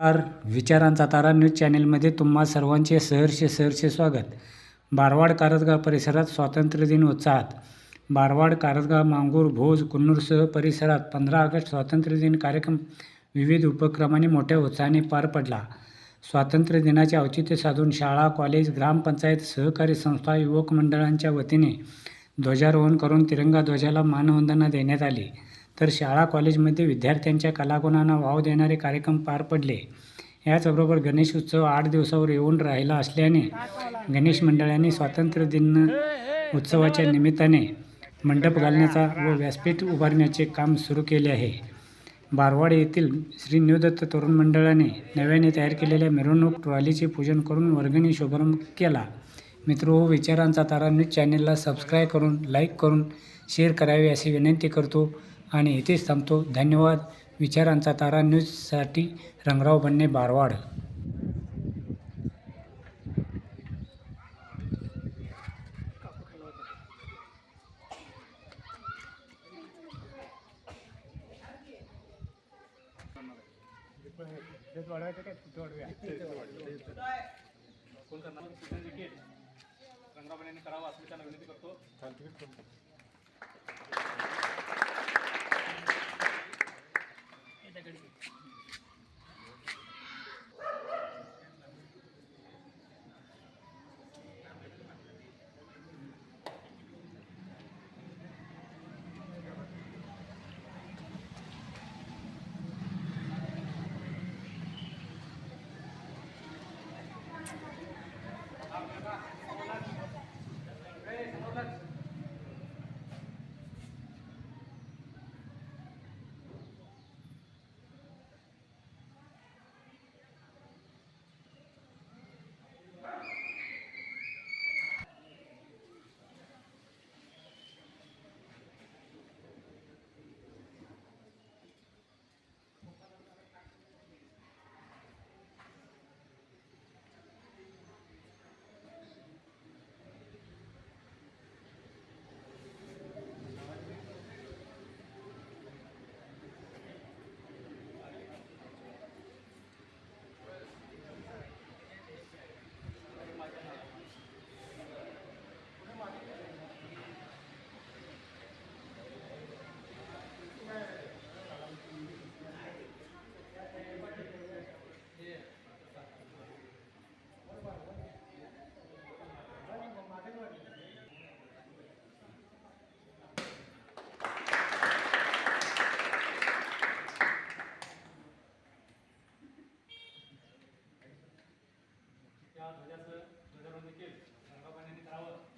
नमस्कार. विचारांचा तारा न्यूज चॅनेलमध्ये तुम्हा सर्वांचे सहर्ष सहर्ष स्वागत. बारवाड कारदगाव परिसरात स्वातंत्र्य दिन उत्साहात. बारवाड कारदगाव मांगूर भोज कुन्नूरसह परिसरात पंधरा ऑगस्ट स्वातंत्र्य दिन कार्यक्रम विविध उपक्रमाने मोठ्या उत्साहाने पार पडला. स्वातंत्र्य दिनाचे औचित्य साधून शाळा कॉलेज ग्रामपंचायत सहकारी संस्था युवक मंडळांच्या वतीने ध्वजारोहण करून तिरंगा ध्वजाला मानवंदना देण्यात आली. तर शाळा कॉलेजमध्ये विद्यार्थ्यांच्या कलागुणांना वाव देणारे कार्यक्रम पार पडले. याचबरोबर गणेश उत्सव आठ दिवसावर येऊन राहिला असल्याने गणेश मंडळाने स्वातंत्र्य दिन उत्सवाच्या निमित्ताने मंडप घालण्याचा व व्यासपीठ उभारण्याचे काम सुरू केले आहे. बारवाड येथील श्री न्यूदत्त तरुण मंडळाने नव्याने तयार केलेल्या मिरवणूक ट्रॉलीचे पूजन करून वर्गणी शुभारंभ केला. मित्र हो विचारांचा तारा न्यूज चॅनेलला सबस्क्राईब करून लाईक करून शेअर करावे अशी विनंती करतो. आणि इथेच थांबतो. धन्यवाद. विचारांचा तारा न्यूजसाठी रंगराव बन्ने बारवाड. रंगाबण्याने करावा असं मी विनंती करतो. किंवा ध्वजाचं ध्वजारोहण देखील गंगाबाईंनी करावं